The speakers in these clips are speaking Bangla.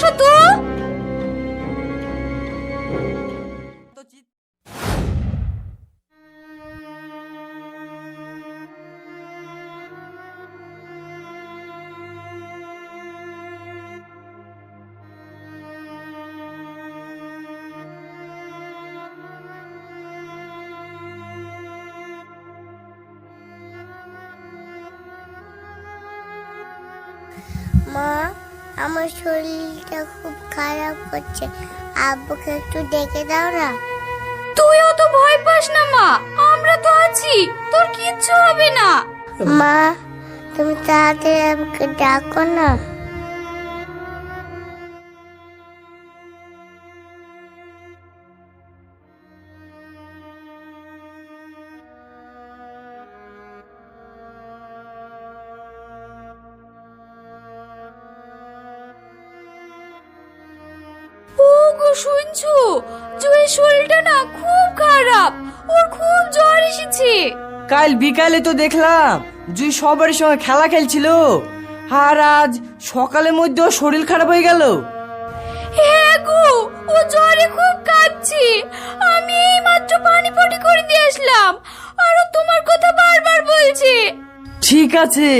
বাইরে আসো আমার শরীরটা খুব খারাপ হচ্ছে আব্বুকে একটু ডেকে দাও না। তুইও তো ভয় পাস না মা। আমরা তো আছি। তোর কিচ্ছু হবে না। মা তুমি তাড়াতাড়ি আমাকে ডাকো না। খুব জ্বর এসেছে। কাল বিকালে তো দেখলাম জুই সবার সঙ্গে খেলা খেলছিল। আর আজ সকালের মধ্যে শরীর খারাপ হয়ে গেল। হ্যাঁ গো ও জ্বরে খুব কাঁদছে আমি এই মাত্র পানি পটি করে দিয়ে আসলাম। আর ও তোমার কথা বারবার বলছে। ঠিক আছে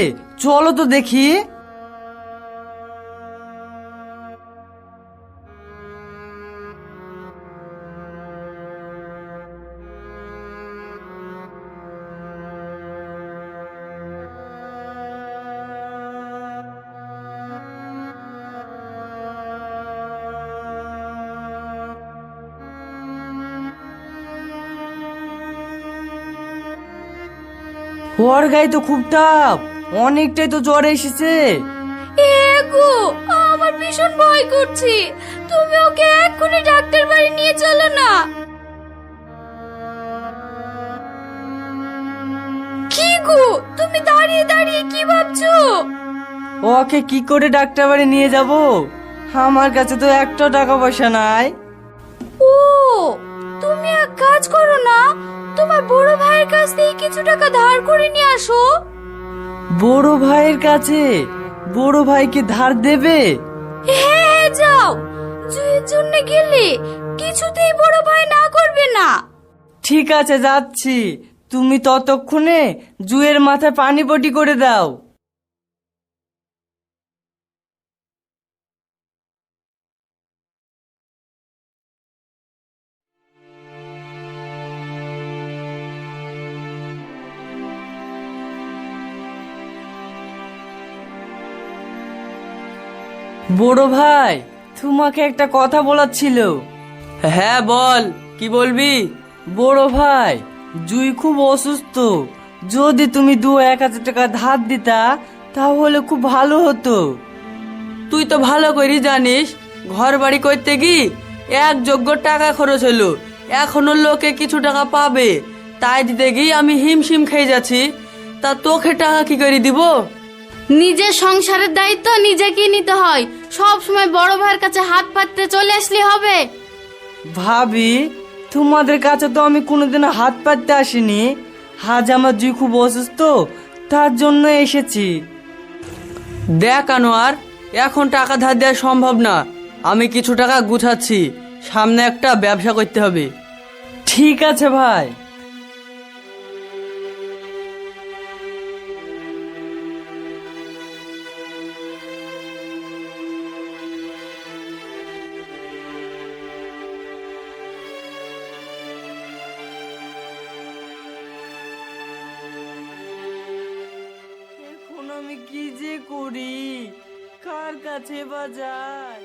চলো তো দেখি। ওর গায়ে তো খুব তাপ। অনেকটাই তো জ্বর এসেছে। এ আমার ভীষণ ভয় করছে। তুমি ওকে এক্ষুনি ডাক্তার বাড়ি নিয়ে চলো না। কি গো তুমি দাঁড়িয়ে দাঁড়িয়ে কি ভাবছ? ওকে কি করে ডাক্তার বাড়ি নিয়ে যাব? আমার কাছে তো একটা টাকা পয়সা নাই। ও তুমি এক কাজ করো না তোমার বড় ভাইয়ের কাছ থেকে কিছু টাকা ধার করে নিয়ে আসো। বড় ভাইয়ের কাছে বড় ভাইকে ধার দেবে? হ্যাঁ হ্যাঁ যাও। জুয়ের জন্য গেলে কিছুতেই বড় ভাই না করবে না। ঠিক আছে যাচ্ছি। তুমি ততক্ষণে জুয়ের মাথায় পানি বটি করে দাও। বড় ভাই তোমাকে একটা কথা বলার ছিল। হ্যাঁ বল কি বলবি? বড় ভাই জুই খুব অসুস্থ। যদি তুমি দু এক হাজার টাকা ধার দিতা তাহলে খুব ভালো হতো। তুই তো ভালো করি জানিস ঘর বাড়ি করতে কি এক যোগ্য টাকা খরচ হলো। এখনও লোকে কিছু টাকা পাবে। তাই দিতে গিয়ে আমি হিমশিম খেয়ে যাচ্ছি। তা তোকে টাকা কি করে দিব? নিজের সংসারের দায়িত্ব নিজেকেই নিতে হয়। সব সময় বড় ভাইয়ের কাছে হাত পাততে চলে আসলে হবে। ভাবি, তোমাদের কাছে তো আমি কোনোদিন হাত পাততে আসিনি। আজ আমার জুই খুব অসুস্থ, তার জন্য এসেছি। দেখ আনোয়ার, এখন টাকা ধার দেওয়া সম্ভব না। আমি কিছু টাকা গুছাচ্ছি, সামনে একটা ব্যবসা করতে হবে। ঠিক আছে ভাই। কাছে বা যাই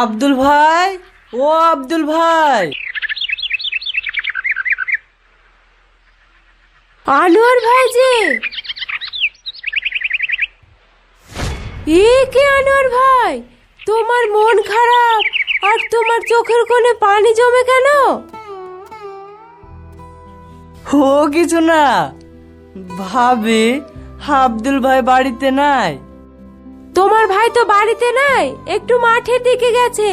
আব্দুল ভাই, ও আব্দুল ভাই। আনোয়ার ভাই যে এ কে আনোয়ার ভাই? তোমার মন খারাপ। আর তোমার চোখের কোণে পানি জমে কেন? ও কিছু না। ভাবি আব্দুল ভাই বাড়িতে নাই। তোমার ভাই তো বাড়িতে নাই একটু মাঠের দিকে গেছে।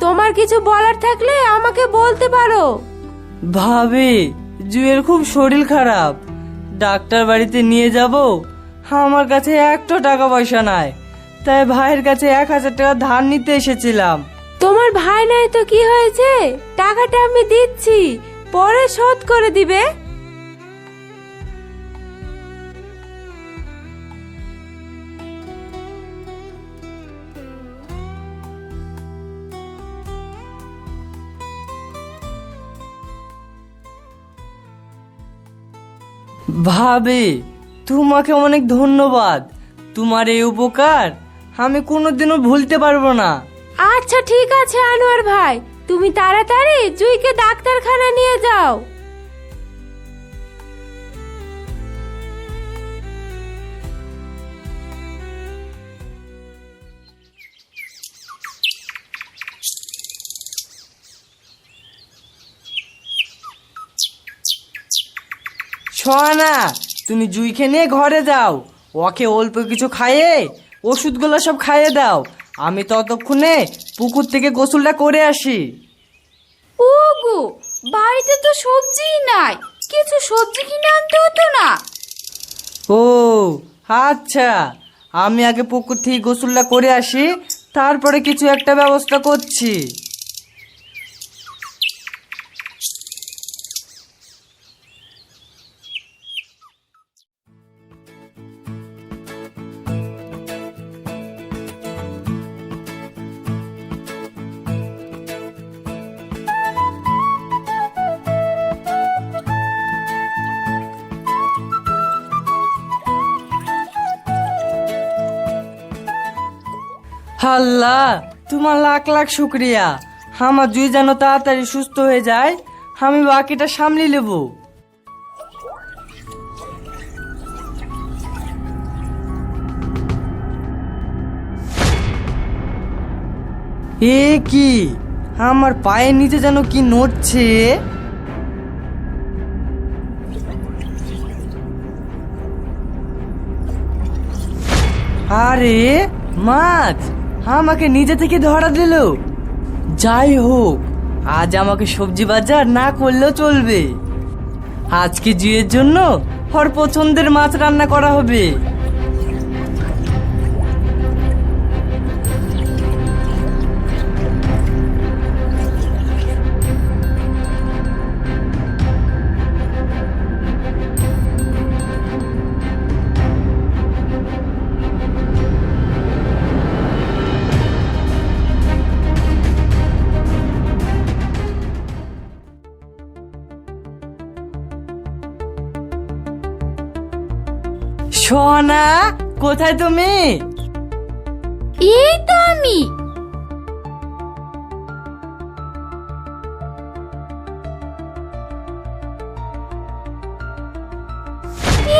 তোমার কিছু বলার থাকলে আমাকে বলতে পারো। ভাবি জুয়ের খুব শরীর খারাপ। ডাক্তার বাড়িতে নিয়ে যাব আমার কাছে একটা টাকা পয়সা নাই। তাই ভাইয়ের কাছে এক হাজার টাকা ধার নিতে এসেছিলাম। তোমার ভাই নাই তো কি হয়েছে? টাকাটা আমি দিচ্ছি, পরে শোধ করে দিবে। ভাবি, তোমাকে অনেক ধন্যবাদ। তোমার এই উপকার আমি কোনোদিনও ভুলতে পারব না। আচ্ছা ঠিক আছে, আনোয়ার ভাই। তুমি তাড়াতাড়ি জুইকে ডাক্তারখানা নিয়ে যাও। সোয়ানা তুমি জুইকে নিয়ে ঘরে যাও। ওকে অল্প কিছু খাইয়ে, ওষুধগুলো সব খাইয়ে দাও। আমি ততক্ষণে পুকুর থেকে গোসলটা করে আসি। ওগো বাড়িতে তো সবজিই নাই। কিছু সবজি কিনে আনতে হতো না। ও আচ্ছা। আমি আগে পুকুর থেকে গোসলটা করে আসি তারপরে কিছু একটা ব্যবস্থা করছি। আল্লাহ তোমার লাখ লাখ শুক্রিয়া। আমার জুই যেন তাড়াতাড়ি সুস্থ হয়ে যায়, আমি বাকিটা সামলে নেব। এ কি? আমার পায়ের নিচে যেন কি নড়ছে? আরে, মাছ! আমাকে নিজে থেকে ধরা দিল। যাই হোক, আজ আমাকে সবজি বাজার না করলেও চলবে। আজকে জিয়ের জন্য ওর পছন্দের মাছ রান্না করা হবে। সোনা কোথায় তুমি? এই তো আমি।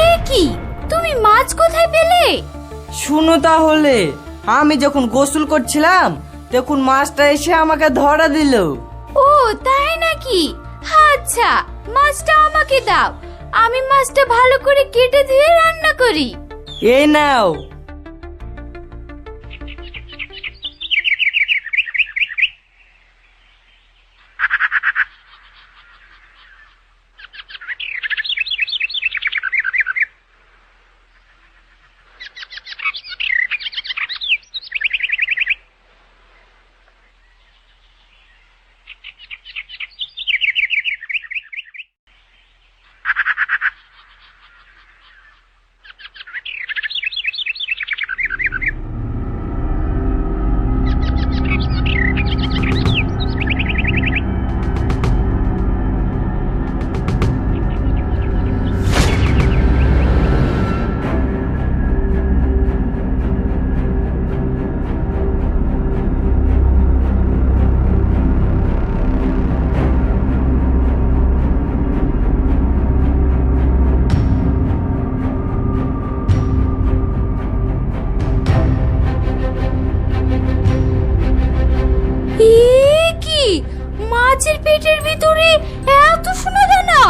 এ কি? তুমি মাছ কোথায় পেলে? শুনো তাহলে আমি যখন গোসল করছিলাম তখন মাছটা এসে আমাকে ধরা দিল। ও তাই নাকি? আচ্ছা মাছটা আমাকে দাও। আমি মাছটা ভালো করে কেটে ধুয়ে রান্না করি। এই নাও। পেটের ভিতরে? এত সোনা দানা!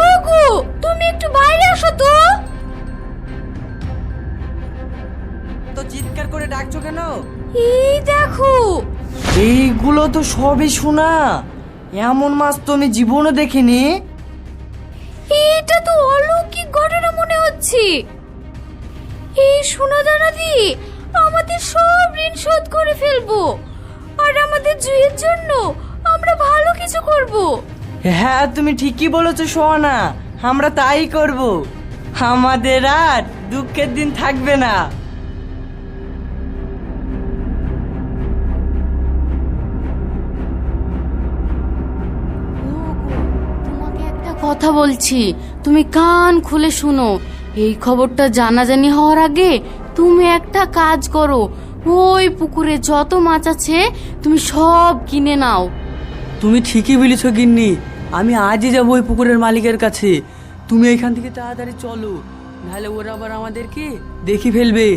ওগো তুমি একটু বাইরে আসো তো। তো চিৎকার করে ডাকছো কেন? এই দেখো। এইগুলো তো সবই শোনা এমন মাছ তো আমি জীবনে দেখিনি। এটা তো অলৌকিক ঘটনা মনে হচ্ছে। এই সোনা দানা দিয়ে আমাদের সব ঋণ শোধ করে ফেলব। আর আমাদের জুয়ের জন্য ভালো কিছু করব। হ্যাঁ তুমি ঠিকই বলেছ সোহানা। আমরা তাই করব। আমাদের আর দুঃখের দিন থাকবে না। তোমাকে একটা কথা বলছি। তুমি কান খুলে শুনো। এই খবরটা জানাজানি হওয়ার আগে তুমি একটা কাজ করো। ওই পুকুরে যত মাছ আছে তুমি সব কিনে নাও। তুমি ঠিকই বলেছ গিন্নি। আমি আজই যাব ওই পুকুরের মালিকের কাছে। তুমি এখান থেকে তাড়াতাড়ি চলো, নাহলে ওরা আবার আমাদেরকে দেখি ফেলবে।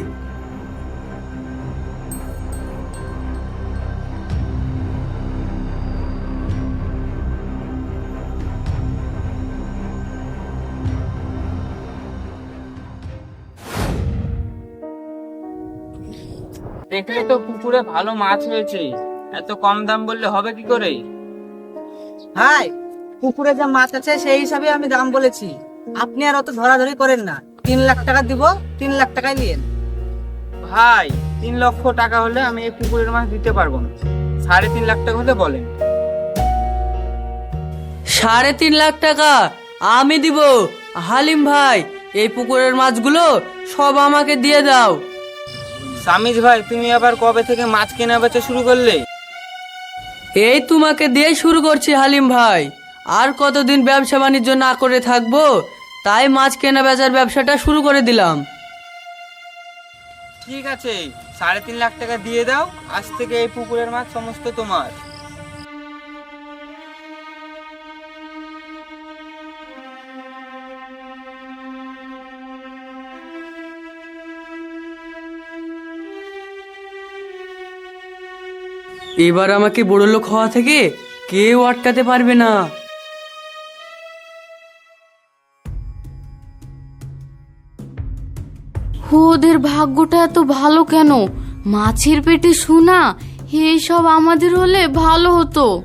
দেখলে তো পুকুরে ভালো মাছ হয়েছে। এত কম দাম বললে হবে কি করে? ভাই পুকুরে যে মাছ আছে সেই হিসাবে আমি দাম বলেছি। আপনি আর অত ধরাধরি করেন না। তিন লাখ টাকা দিব তিন লাখ টাকায় নিয়েন। ভাই তিন লক্ষ টাকা হলে আমি এই পুকুরের মাছ দিতে পারব না। সাড়ে তিন লাখ টাকা হলে বলেন। সাড়ে তিন লাখ টাকা আমি দিব। হালিম ভাই এই পুকুরের মাছগুলো সব আমাকে দিয়ে দাও। সামিজ ভাই তুমি আবার কবে থেকে মাছ কেনা বেচা শুরু করলে? এই তোমাকে দিয়ে শুরু করছি, হালিম ভাই। আর কতদিন ব্যবসা বাণিজ্য না করে থাকব, তাই মাছ কেনা বেচার ব্যবসাটা শুরু করে দিলাম। ঠিক আছে, সাড়ে তিন লাখ টাকা দিয়ে দাও, আজ থেকে এই পুকুরের মাছ সমস্ত তোমার। এবার আমাকে বড় লোক হওয়া থেকে কেউ আটকাতে পারবে না। ওদের ভাগ্যটা এত ভালো কেন? মাছের পেটে শোনা এইসব আমাদের হলে ভালো হতো।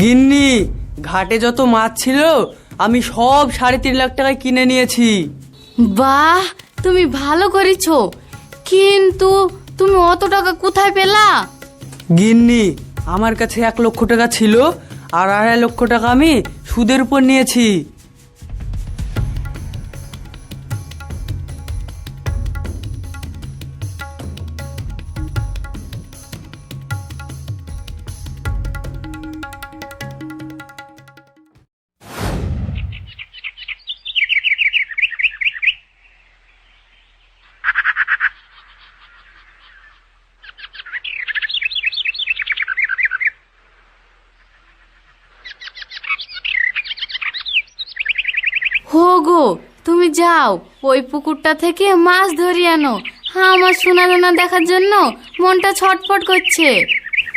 গিন্নি ঘাটে যত মাছ ছিল আমি সব সাড়ে তিন লাখ টাকায় কিনে নিয়েছি। বাহ, তুমি ভালো করেছ। কিন্তু তুমি অত টাকা কোথায় পেলা? গিন্নি, আমার কাছে এক লক্ষ টাকা ছিল, আর আড়াই লক্ষ টাকা আমি সুদের উপর নিয়েছি। হো গো তুমি যাও। ওই পুকুরটা থেকে মাছ ধরি আনো। হ্যাঁ আমার সোনা দানা দেখার জন্য মনটা ছটফট করছে।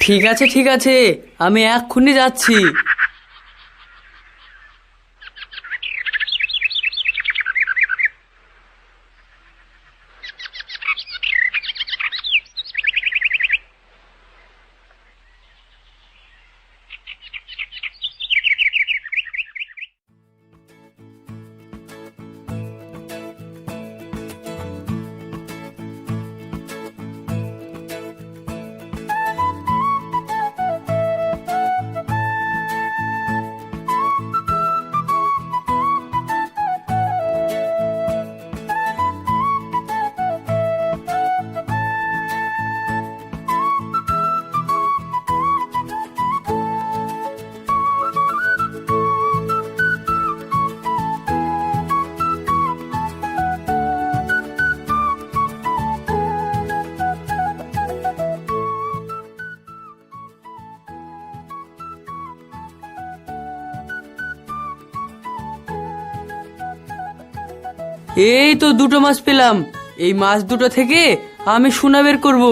ঠিক আছে ঠিক আছে। আমি এক্ষুনি যাচ্ছি। এই তো দুটো মাছ পেলাম। এই মাছ দুটো থেকে আমি সোনা বের করব।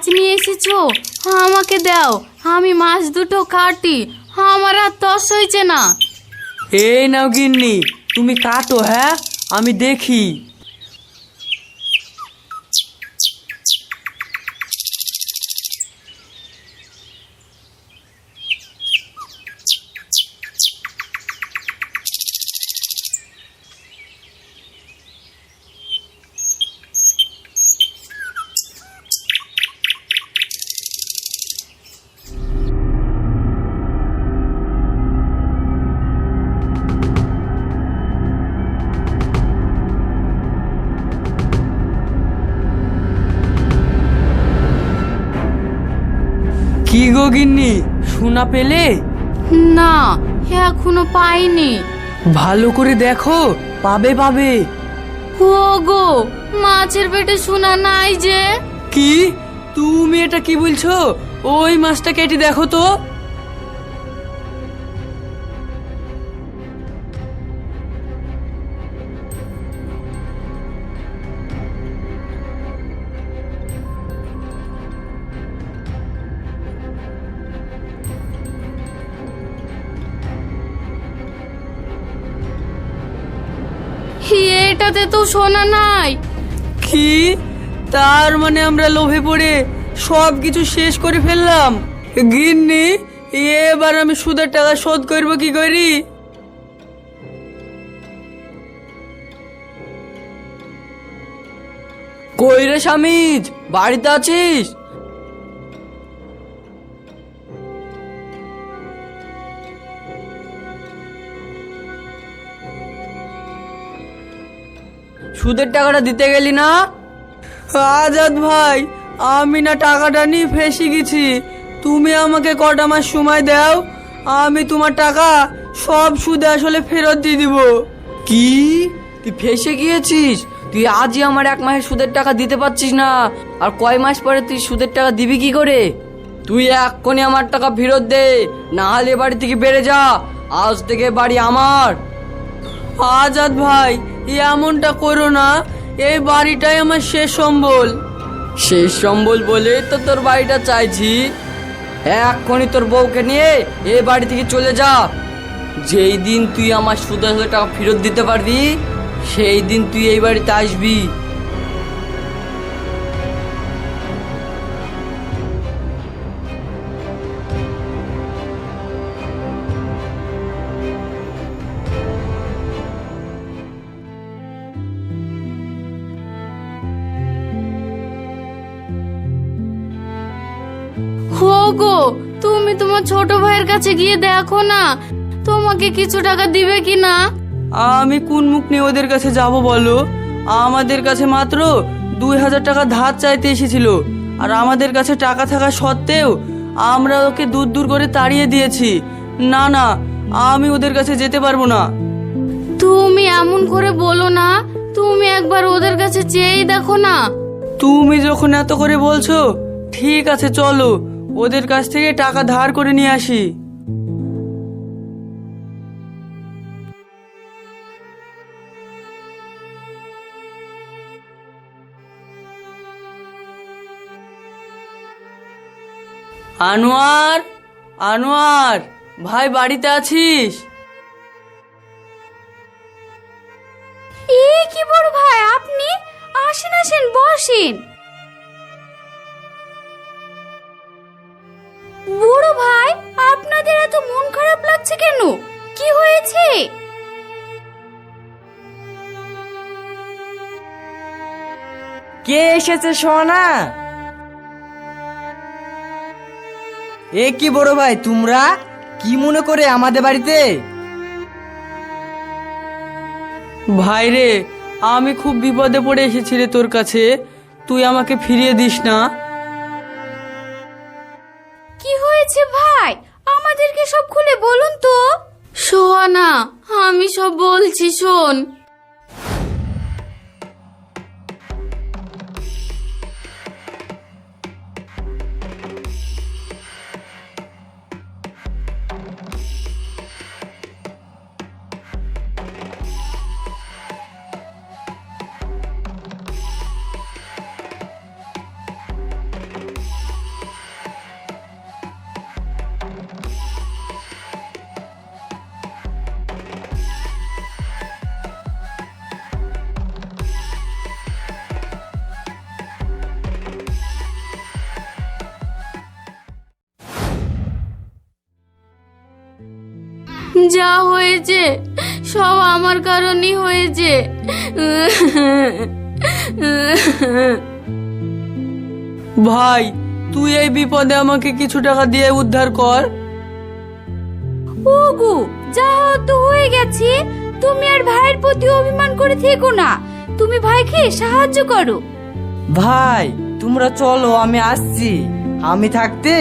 মাছ নিয়ে এসেছ? আমাকে দাও। আমি মাছ দুটো কাটি। আমার আর তস হয়েছে না। এই নাও গিন্নি, তুমি কাটো হ্যাঁ? আমি দেখি। গিন্নি সোনা পেলে? না এখনও পাইনি ভালো করে দেখো পাবে পাবে। ও গো মাছের পেটে সোনা নাই যে। কি? তুমি এটা কি বলছো? ওই মাছটা কেটে দেখো তো। এটাতে তো শোনা নাই। কি? তার মানে আমরা লোভে পড়ে সব কিছু শেষ করে ফেললাম। গিন্নি, এবার আমি সুদের টাকা শোধ করব কি করি? কই রে স্বামীজ, বাড়িতে আছিস? সুদের টাকাটা দিতে গেলি না? আজাদ ভাই, আমি না টাকাটা নিয়ে ফেসে গেছি। তুমি আমাকে কটা মাস সময় দাও, আমি তোমার টাকা সব সুদে আসলে ফেরত দিয়ে দিব। কি? তুই ফেসে গিয়েছিস? তুই আজই আমার এক মাসের সুদের টাকা দিতে পারছিস না। আর কয় মাস পরে তুই সুদের টাকা দিবি কি করে? তুই এক্ষুনি আমার টাকা ফেরত দে না হলে বাড়ি থেকে বেড়ে যা। আজ থেকে বাড়ি আমার। আজাদ ভাই এমনটা করো না, এই বাড়িটাই আমার শেষ সম্বল। শেষ সম্বল বলে তো তোর বাড়িটা চাইছি। এক্ষুনি তোর বউকে নিয়ে এ বাড়ি থেকে চলে যা। যেই দিন তুই আমার সুদ আসলে টাকা ফেরত দিতে পারবি, সেই দিন তুই এই বাড়িতে আসবি। তুমি তোমার ছোট ভাইয়ের কাছে গিয়ে দেখো না। তোমাকে কিছু টাকা দিবে কি না? আমি কোন মুখ নিয়ে ওদের কাছে যাব বলো? আমাদের কাছে মাত্র দুই হাজার টাকা ধার চাইতে এসেছিল। আর আমাদের কাছে টাকা থাকা সত্ত্বেও আমরা ওকে দূর দূর করে তাড়িয়ে দিয়েছি। না না আমি ওদের কাছে যেতে পারব না। তুমি এমন করে বলো না তুমি একবার ওদের কাছে চেয়েই দেখো না। তুমি যখন এত করে বলছো ঠিক আছে চলো। ওদের কাছ থেকে টাকা ধার করে নিয়ে আসি। আনোয়ার আনোয়ার, ভাই বাড়িতে আছিস? কি বড় ভাই, আপনি? আসেন আসেন, বসেন। লাগছে কেন? কি হয়েছে? কে এসেছে সোনা? এ কি বড় ভাই তোমরা কি মনে করে আমাদের বাড়িতে? ভাই রে আমি খুব বিপদে পড়ে এসেছি রে তোর কাছে। তুই আমাকে ফিরিয়ে দিস না। কি হয়েছে ভাই? আমাদেরকে সব খুলে বলুন তো। সোহানা আমি সব বলছি শোন। যা হয়েছে সব আমার কারণেই হয়েছে। ভাই তুই এই বিপদে আমাকে কিছু টাকা দিয়ে উদ্ধার কর। ওগো যা হওয়ার তো হয়ে গেছে। তুমি আর ভাইয়ের প্রতি অভিমান করে থেকো না। তুমি ভাইকে সাহায্য করো। ভাই তোমরা চলো আমি আসছি। আমি থাকতে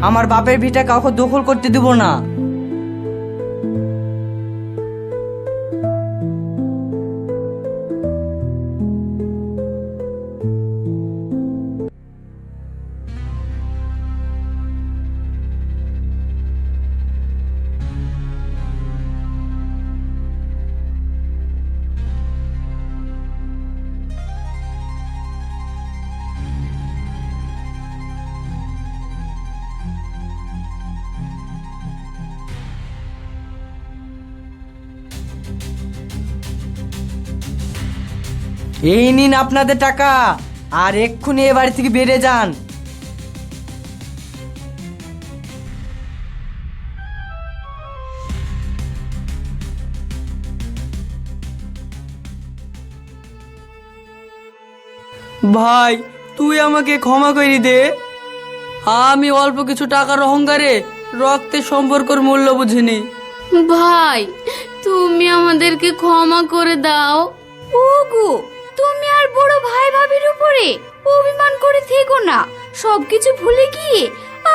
আমার বাপের ভিটা কাউকে দখল করতে দেব না। এই নিন আপনাদের টাকা। আর এক্ষুনি এ বাড়ি থেকে বেড়ে যান। ভাই তুই আমাকে ক্ষমা করে দে। আমি অল্প কিছু টাকার অহংকারে রক্তের সম্পর্কর মূল্য বুঝিনি। ভাই তুমি আমাদেরকে ক্ষমা করে দাও। ওগো বড় ভাই ভাবির উপরে অভিমান করে থেকো না। সবকিছু ভুলে গিয়ে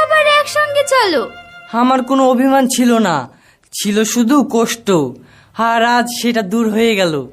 আবার একসঙ্গে চলো। আমার কোনো অভিমান ছিল না। ছিল শুধু কষ্ট। আর আজ সেটা দূর হয়ে গেল।